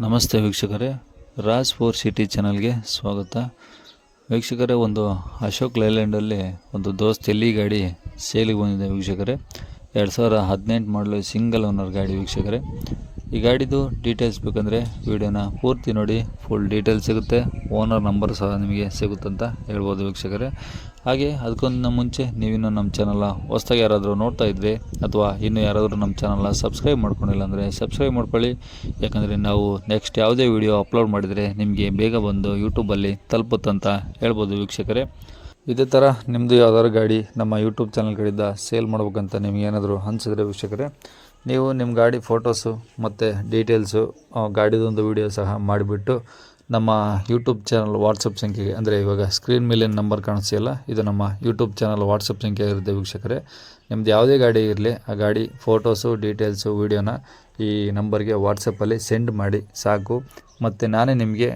ನಮಸ್ತೆ ವೀಕ್ಷಕರೇ, Raj four city ಚಾನಲ್ಗೆ ಸ್ವಾಗತ. ವೀಕ್ಷಕರೇ, ಒಂದು ಅಶೋಕ್ ಲೈಲ್ಯಾಂಡಲ್ಲಿ ಒಂದು ದೋಸ್ತ್ ಎಲ್ಲಿ ಗಾಡಿ ಸೇಲಿಗೆ ಬಂದಿದೆ ವೀಕ್ಷಕರೇ. ಎರಡು ಸಾವಿರ ಹದಿನೆಂಟು ಮಾಡಲು ಸಿಂಗಲ್ ಓನರ್ ಗಾಡಿ ವೀಕ್ಷಕರೇ. ಈ ಗಾಡಿದು ಡೀಟೇಲ್ಸ್ ಬೇಕಂದರೆ ವಿಡಿಯೋನ ಪೂರ್ತಿ ನೋಡಿ ಫುಲ್ ಡೀಟೇಲ್ಸ್ ಸಿಗುತ್ತೆ. ಓನರ್ ನಂಬರ್ ಸಹ ನಿಮಗೆ ಸಿಗುತ್ತಂತ ಹೇಳ್ಬೋದು ವೀಕ್ಷಕರೇ. ಹಾಗೆ ಅದಕ್ಕೊಂದಿನ ಮುಂಚೆ ನೀವಿನ್ನೂ ನಮ್ಮ ಚಾನಲ್ನ ಹೊಸ್ದಾಗಿ ಯಾರಾದರೂ ನೋಡ್ತಾ ಇದ್ದರೆ ಅಥವಾ ಇನ್ನೂ ಯಾರಾದರೂ ನಮ್ಮ ಚಾನಲ್ನ ಸಬ್ಸ್ಕ್ರೈಬ್ ಮಾಡ್ಕೊಂಡಿಲ್ಲ ಅಂದರೆ ಸಬ್ಸ್ಕ್ರೈಬ್ ಮಾಡ್ಕೊಳ್ಳಿ. ಯಾಕಂದರೆ ನಾವು ನೆಕ್ಸ್ಟ್ ಯಾವುದೇ ವಿಡಿಯೋ ಅಪ್ಲೋಡ್ ಮಾಡಿದರೆ ನಿಮಗೆ ಬೇಗ ಬಂದು ಯೂಟ್ಯೂಬಲ್ಲಿ ತಲುಪುತ್ತಂತ ಹೇಳ್ಬೋದು ವೀಕ್ಷಕರೇ. ಇದೇ ಥರ ನಿಮ್ಮದು ಯಾವ್ದಾದ್ರು ಗಾಡಿ ನಮ್ಮ ಯೂಟ್ಯೂಬ್ ಚಾನಲ್ಗಳಿಂದ ಸೇಲ್ ಮಾಡ್ಬೇಕಂತ ನಿಮಗೇನಾದರೂ ಅನಿಸಿದ್ರೆ ವೀಕ್ಷಕರೇ ನೀವು ನಿಮ್ಮ ಗಾಡಿ ಫೋಟೋಸು ಮತ್ತು ಡೀಟೇಲ್ಸು ಗಾಡಿದೊಂದು ವಿಡಿಯೋ ಸಹ ಮಾಡಿಬಿಟ್ಟು ನಮ್ಮ ಯೂಟ್ಯೂಬ್ ಚಾನಲ್ ವಾಟ್ಸಪ್ ಸಂಖ್ಯೆಗೆ, ಅಂದರೆ ಇವಾಗ ಸ್ಕ್ರೀನ್ ಮೇಲೆ ನಂಬರ್ ಕಾಣಿಸ್ತಿಲ್ಲ ಇದು ನಮ್ಮ ಯೂಟ್ಯೂಬ್ ಚಾನಲ್ ವಾಟ್ಸಪ್ ಸಂಖ್ಯೆ ಇರುತ್ತೆ ವೀಕ್ಷಕರೇ. ನಿಮ್ದು ಯಾವುದೇ ಗಾಡಿ ಇರಲಿ, ಆ ಗಾಡಿ ಫೋಟೋಸು, ಡೀಟೇಲ್ಸು, ವೀಡಿಯೋನ ಈ ನಂಬರ್ಗೆ ವಾಟ್ಸಪ್ಪಲ್ಲಿ ಸೆಂಡ್ ಮಾಡಿ, ಸಾಕು. ಮತ್ತು ನಾನೇ ನಿಮಗೆ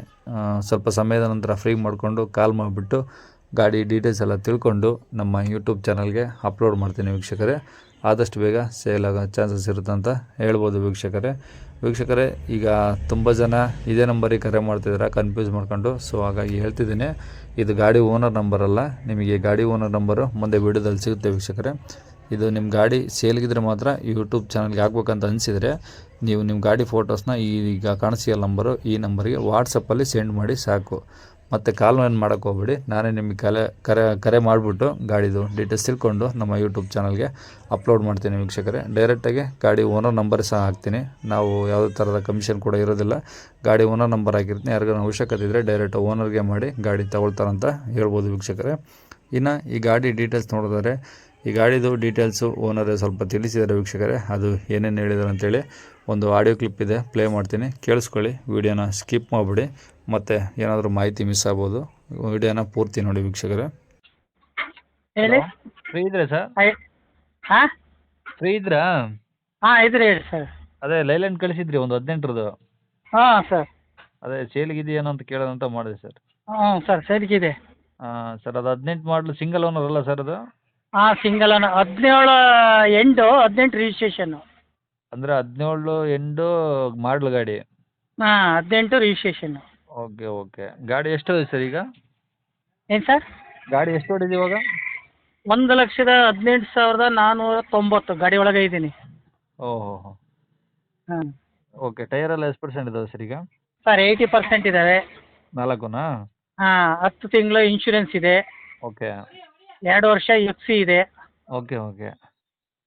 ಸ್ವಲ್ಪ ಸಮಯದ ನಂತರ ಫ್ರೀ ಮಾಡಿಕೊಂಡು ಕಾಲ್ ಮಾಡಿಬಿಟ್ಟು ಗಾಡಿ ಡೀಟೇಲ್ಸ್ ಎಲ್ಲ ತಿಳ್ಕೊಂಡು ನಮ್ಮ ಯೂಟ್ಯೂಬ್ ಚಾನಲ್ಗೆ ಅಪ್ಲೋಡ್ ಮಾಡ್ತೀನಿ ವೀಕ್ಷಕರೇ. ಆದಷ್ಟು ಬೇಗ ಸೇಲ್ ಆಗೋ ಚಾನ್ಸಸ್ ಇರುತ್ತೆ ಅಂತ ಹೇಳ್ಬೋದು ವೀಕ್ಷಕರೇ. ವೀಕ್ಷಕರೇ, ಈಗ ತುಂಬ ಜನ ಇದೇ ನಂಬರಿಗೆ ಕರೆ ಮಾಡ್ತಿದ್ದಾರೆ ಕನ್ಫ್ಯೂಸ್ ಮಾಡ್ಕೊಂಡು. ಸೊ ಹಾಗಾಗಿ ಹೇಳ್ತಿದ್ದೀನಿ, ಇದು ಗಾಡಿ ಓನರ್ ನಂಬರ್ ಅಲ್ಲ. ನಿಮಗೆ ಗಾಡಿ ಓನರ್ ನಂಬರು ಮುಂದೆ ವೀಡಿಯೋದಲ್ಲಿ ಸಿಗುತ್ತೆ ವೀಕ್ಷಕರೇ. ಇದು ನಿಮ್ಮ ಗಾಡಿ ಸೇಲ್ಗಿದ್ರೆ ಮಾತ್ರ ಯೂಟ್ಯೂಬ್ ಚಾನಲ್ಗೆ ಹಾಕ್ಬೇಕಂತ ಅನಿಸಿದರೆ, ನೀವು ನಿಮ್ಮ ಗಾಡಿ ಫೋಟೋಸ್ನ ಈಗ ಕಾಣಿಸಿಯಲ್ಲ ನಂಬರು ಈ ನಂಬರಿಗೆ ವಾಟ್ಸಪ್ಪಲ್ಲಿ ಸೆಂಡ್ ಮಾಡಿ ಸಾಕು. ಮತ್ತು ಕಾಲ್ ಏನು ಮಾಡೋಕ್ಕೆ ಹೋಗ್ಬೇಡಿ. ನಾನೇ ನಿಮಗೆ ಕಲೆ, ಕರೆ ಕರೆ ಮಾಡಿಬಿಟ್ಟು ಗಾಡಿದು ಡೀಟೇಲ್ಸ್ ತಿಳ್ಕೊಂಡು ನಮ್ಮ ಯೂಟ್ಯೂಬ್ ಚಾನಲ್ಗೆ ಅಪ್ಲೋಡ್ ಮಾಡ್ತೀನಿ ವೀಕ್ಷಕರೇ. ಡೈರೆಕ್ಟಾಗಿ ಗಾಡಿ ಓನರ್ ನಂಬರ್ ಸಹ ಹಾಕ್ತೀನಿ. ನಾವು ಯಾವುದೇ ಥರದ ಕಮಿಷನ್ ಕೂಡ ಇರೋದಿಲ್ಲ. ಗಾಡಿ ಓನರ್ ನಂಬರ್ ಹಾಕಿರ್ತೀನಿ. ಯಾರಿಗಾನ ಅವಶ್ಯಕತೆ ಇದ್ದರೆ ಡೈರೆಕ್ಟ್ ಓನರ್ಗೆ ಮಾಡಿ ಗಾಡಿ ತಗೊಳ್ತಾರಂತ ಹೇಳ್ಬೋದು ವೀಕ್ಷಕರೇ. ಇನ್ನು ಈ ಗಾಡಿ ಡೀಟೇಲ್ಸ್ ನೋಡಿದ್ರೆ, ಈ ಗಾಡಿದು ಡೀಟೇಲ್ಸು ಓನರೇ ಸ್ವಲ್ಪ ತಿಳಿಸಿದ್ದಾರೆ ವೀಕ್ಷಕರೇ. ಅದು ಏನೇನು ಹೇಳಿದಾರೆ ಅಂತೇಳಿ ಒಂದು ಆಡಿಯೋ ಕ್ಲಿಪ್ ಇದೆ. ಪ್ಲೇ ಮಾಡ್ತೀನಿ. ಕೇಳಿಸ್ಕೊಳ್ಳಿ. ವಿಡಿಯೋನ ಸ್ಕಿಪ್ ಮಾಡಿಬಿಡಿ. ಮತ್ತು ಏನಾದರೂ ಮಾಹಿತಿ ಮಿಸ್ ಆಗ್ಬೋದು. ವಿಡಿಯೋನ ಪೂರ್ತಿ ನೋಡಿ ವೀಕ್ಷಕರೇ. ಹೇಳಿ? ಫ್ರೀ ಇದ್ರೆ ಸರ್ ಹಾಂ ಫ್ರೀ ಇದ್ರಾ? ಹಾಂ ಇದ್ರಿ ಹೇಳಿ ಸರ್ ಅದೇ ಲೈಲ್ಯಾಂಡ್ ಕಳಿಸಿದ್ರಿ ಒಂದು ಹದಿನೆಂಟರದು. ಹಾಂ ಸರ್ ಅದೇ ಸೇಲಿಗಿದೆಯೇನೋ ಅಂತ ಕೇಳೋದಂತ ಅಂತ ಮಾಡಿದೆ ಸರ್ ಹ್ಞೂ ಸರ್ ಸರಿಗಿದೆ ಹಾಂ ಸರ್ ಅದು ಹದಿನೆಂಟು ಮಾಡಲು ಸಿಂಗಲ್ ಓನರ್ ಅಲ್ಲ ಸರ್ ಅದು? ಹಾಂ ಸಿಂಗಲ್ ಅನ್ನ ಹದಿನೇಳು ಎಂಟು ಹದಿನೆಂಟು ರಿಜಿಸ್ಟ್ರೇಷನ್ನು ಅಂದರೆ ಹದಿನೇಳು ಎಂಡು ಮಾಡಲು ಗಾಡಿ. ಹಾಂ ಹದಿನೆಂಟು ರಿಜಿಸ್ಟ್ರೇಷನ್ನು ಓಕೆ ಓಕೆ. ಗಾಡಿ ಎಷ್ಟು ಇದೆ ಸರ್ ಈಗ? ಏನು ಸರ್? ಗಾಡಿ ಎಷ್ಟು ಹೊಡಿದೆ ಇವಾಗ? ಒಂದು ಲಕ್ಷದ ಹದಿನೆಂಟು ಸಾವಿರದ ನಾನ್ನೂರ ತೊಂಬತ್ತು ಗಾಡಿ ಒಳಗೆ ಇದ್ದೀನಿ. ಓಹೋ ಹೋ. ಹಾಂ. ಓಕೆ ಟೈರ್ ಎಲ್ಲ ಎಷ್ಟು ಪರ್ಸೆಂಟ್ ಇದಾವೆ ಸರ್ ಈಗ? ಸರ್ ಏಯ್ಟಿ ಪರ್ಸೆಂಟ್ ಇದ್ದಾವೆ ನಾಲ್ಕುನಾ? ಹಾಂ ಹತ್ತು ತಿಂಗಳು ಇನ್ಶೂರೆನ್ಸ್ ಇದೆ. ಓಕೆ. ಎರಡು ವರ್ಷ ಎಫ್ ಸಿ ಇದೆ. Okay okay.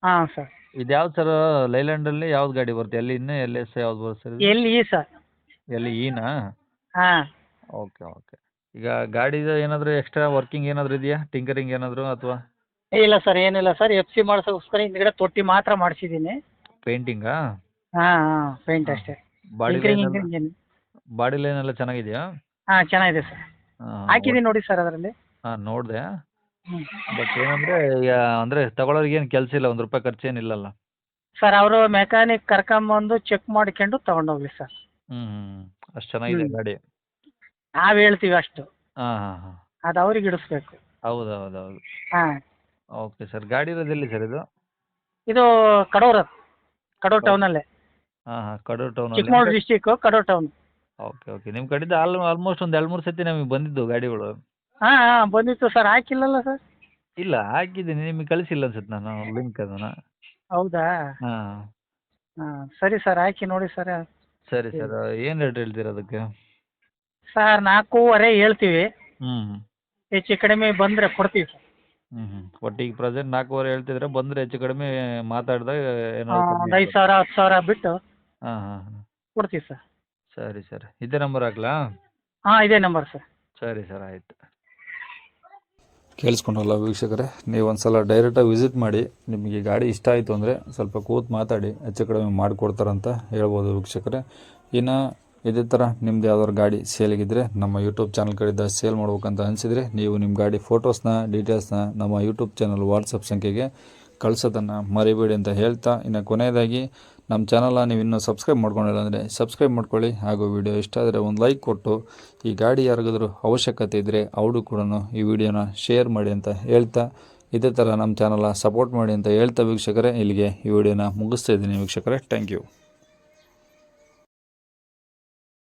ಹಾಂ ಸರ್. ಇದು ಯಾವ್ದು ಸರ್ ಲೈಲ್ಯಾಂಡಲ್ಲಿ ಯಾವ್ದು ಗಾಡಿ ಬರುತ್ತೆ? ಎಲ್ಲಿ ಇನ್ನು ಎಲ್ ಎಸ್ ಯಾವ್ದು ಬರುತ್ತೆ ಸರ್ ಎಲ್ ಇ ಸರ್. ಎಲ್ಲಿ ಈನಾ ಹಾಂ. Okay okay. ಈಗ ಗಾಡಿದು ಏನಾದರೂ ಎಕ್ಸ್ಟ್ರಾ ವರ್ಕಿಂಗ್ ಏನಾದರೂ ಇದೆಯಾ? ಟಿಂಕರಿಂಗ್ ಏನಾದರೂ ಅಥವಾ? ಇಲ್ಲ ಸರ್ ಏನಿಲ್ಲ ಸರ್. ಎಫ್ ಸಿ ಮಾಡಿಸೋಕ್ಕೋಸ್ಕರ ಹಿಂದ್ಗಡೆ ತೊಟ್ಟಿ ಮಾತ್ರ ಮಾಡಿಸಿದ್ದೀನಿ. ಪೇಂಟಿಂಗಾ ಹಾಂ ಹಾಂ ಪೇಂಟ್ ಅಷ್ಟೇ. ಬಾಡಿ ಲೈನ್ ಗಿಂಕರಿಂಗ್ ಏನು ಬಾಡಿ ಲೈನ್ ಎಲ್ಲ ಚೆನ್ನಾಗಿದೆಯಾ? ಹಾಂ ಚೆನ್ನಾಗಿದೆ ಸರ್. ಹಾಕಿದ್ದೀನಿ ನೋಡಿ ಸರ್ ಅದರಲ್ಲಿ. ಹಾಂ ನೋಡಿದೆ. ಬಟ್ ಏನಂದ್ರೆ ಈಗ ಅಂದರೆ ತಗೊಳ್ಳೋರಿಗೆ ಏನು ಕೆಲಸ ಇಲ್ಲ ಒಂದು ರೂಪಾಯಿ ಖರ್ಚೇನಿಲ್ಲಲ್ಲ ಸರ್ ಅವರು ಮೆಕ್ಯಾನಿಕ್ ಕರ್ಕೊಂಬಂದು ಚೆಕ್ ಮಾಡ್ಕೊಂಡು ತಗೊಂಡೋಗ್ಲಿ ಸರ್. ಹ್ಞೂ ಅಷ್ಟು ಚೆನ್ನಾಗಿದೆ ಹ್ಮ್. ಗಾಡಿ. ನಾವ್ ಹೇಳ್ತೀವಿ ಅಷ್ಟು. ಹಾಂ ಹಾಂ ಹಾಂ. ಅದು ಅವ್ರಿಗೆ ಇಡಿಸ್ಬೇಕು. ಹೌದು ಹೌದು ಹೌದು ಹಾಂ. ಓಕೆ ಸರ್ ಗಾಡಿ ಇರೋದು ಎಲ್ಲಿ ಸರ್ ಇದು? ಇದು ಕಡೂರು ಕಡೂರ್ ಟೌನಲ್ಲೇ. ಹಾಂ ಹಾಂ town Chikkamagaluru district Kadur town. Okay okay ನಿಮ್ಮ ಕಡೆಯಿಂದ ಆಲ್ ಆಲ್ಮೋಸ್ಟ್ ಒಂದು ಎರಡು ಮೂರು ಸತಿ ನಮಗೆ ಬಂದಿದ್ದು ಗಾಡಿಗಳು. ಹಾ ಹಾಂ ಬಂದಿತ್ತು ಸರ್ ಹಾಕಿಲ್ಲಲ್ಲ ಸರ್ ಇಲ್ಲ ಹಾಕಿದ್ದೀನಿ. ನಿಮಗೆ ಕಳಿಸಿಲ್ಲ ಅನ್ಸುತ್ತೆ ನಾನು ಲಿಂಕ್ ಅದನ್ನು. ಹೌದಾ? ಹಾಂ. ಹಾಂ ಸರಿ ಸರ್ ಹಾಕಿ ನೋಡಿ ಸರ್ ಸರಿ ಸರ್ ಏನು ರೇಟ್ ಹೇಳ್ತೀರ ಅದಕ್ಕೆ? ಸರ್ ನಾಲ್ಕೂವರೆ ಹೇಳ್ತೀವಿ. ಹ್ಞೂ ಹೆಚ್ಚು ಕಡಿಮೆ ಬಂದರೆ ಕೊಡ್ತೀವಿ ಸರ್. ಹ್ಮ್ ಹ್ಞೂ ಒಟ್ಟು ಈಗ ಪ್ರೆಸೆಂಟ್ ನಾಲ್ಕೂವರೆ ಹೇಳ್ತಿದ್ರೆ ಬಂದ್ರೆ ಹೆಚ್ಚು ಕಡಿಮೆ ಮಾತಾಡಿದಾಗ ಏನೋ ಒಂದು ಐದು ಸಾವಿರ ಹತ್ತು ಸಾವಿರ ಬಿಟ್ಟು ಹಾಂ ಹಾಂ ಹಾಂ. ಕೊಡ್ತೀವಿ ಸರ್. ಸರಿ ಸರ್. ಇದೇ ನಂಬರ್ ಹಾಕ್ಲಾ? ಹಾಂ ಇದೇ ನಂಬರ್ ಸರ್. ಸರಿ ಸರ್ ಆಯಿತು. ಕೇಳಿಸ್ಕೊಂಡಲ್ಲ ವೀಕ್ಷಕರೇ, ನೀವು ಒಂದು ಸಲ ಡೈರೆಕ್ಟಾಗಿ ವಿಸಿಟ್ ಮಾಡಿ, ನಿಮಗೆ ಗಾಡಿ ಇಷ್ಟ ಆಯಿತು ಅಂದರೆ ಸ್ವಲ್ಪ ಕೂತು ಮಾತಾಡಿ, ಹೆಚ್ಚು ಕಡಿಮೆ ಮಾಡಿಕೊಡ್ತಾರಂತ ಹೇಳ್ಬೋದು ವೀಕ್ಷಕರೇ. ಇನ್ನು ಇದೇ ಥರ ನಿಮ್ಮದು ಯಾವ್ದಾದ್ರು ಗಾಡಿ ಸೇಲಿಗಿದ್ರೆ ನಮ್ಮ ಯೂಟ್ಯೂಬ್ ಚಾನಲ್ ಕಡೆಯಿಂದ ಸೇಲ್ ಮಾಡ್ಬೇಕಂತ ಅನಿಸಿದರೆ, ನೀವು ನಿಮ್ಮ ಗಾಡಿ ಫೋಟೋಸ್ನ ಡೀಟೇಲ್ಸ್ನ ನಮ್ಮ ಯೂಟ್ಯೂಬ್ ಚಾನಲ್ ವಾಟ್ಸಪ್ ಸಂಖ್ಯೆಗೆ ಕಳಿಸೋದನ್ನು ಮರಿಬೇಡಿ ಅಂತ ಹೇಳ್ತಾ, ಇನ್ನು ಕೊನೆಯದಾಗಿ ನಮ್ಮ ಚಾನಲ್ನ ನೀವು ಇನ್ನೂ ಸಬ್ಸ್ಕ್ರೈಬ್ ಮಾಡ್ಕೊಂಡಿಲ್ಲ ಅಂದರೆ ಸಬ್ಸ್ಕ್ರೈಬ್ ಮಾಡ್ಕೊಳ್ಳಿ ಹಾಗೂ ವಿಡಿಯೋ ಇಷ್ಟ ಆದರೆ ಒಂದು ಲೈಕ್ ಕೊಟ್ಟು ಈ ಗಾಡಿ ಯಾರಿಗಾದ್ರೂ ಅವಶ್ಯಕತೆ ಇದ್ದರೆ ಅವರು ಕೂಡ ಈ ವಿಡಿಯೋನ ಶೇರ್ ಮಾಡಿ ಅಂತ ಹೇಳ್ತಾ ಇದೇ ಥರ ನಮ್ಮ ಚಾನಲ್ನ ಸಪೋರ್ಟ್ ಮಾಡಿ ಅಂತ ಹೇಳ್ತಾ ವೀಕ್ಷಕರೇ, ಇಲ್ಲಿಗೆ ಈ ವಿಡಿಯೋನ ಮುಗಿಸ್ತಾ ಇದ್ದೀನಿ ವೀಕ್ಷಕರೇ. Thank you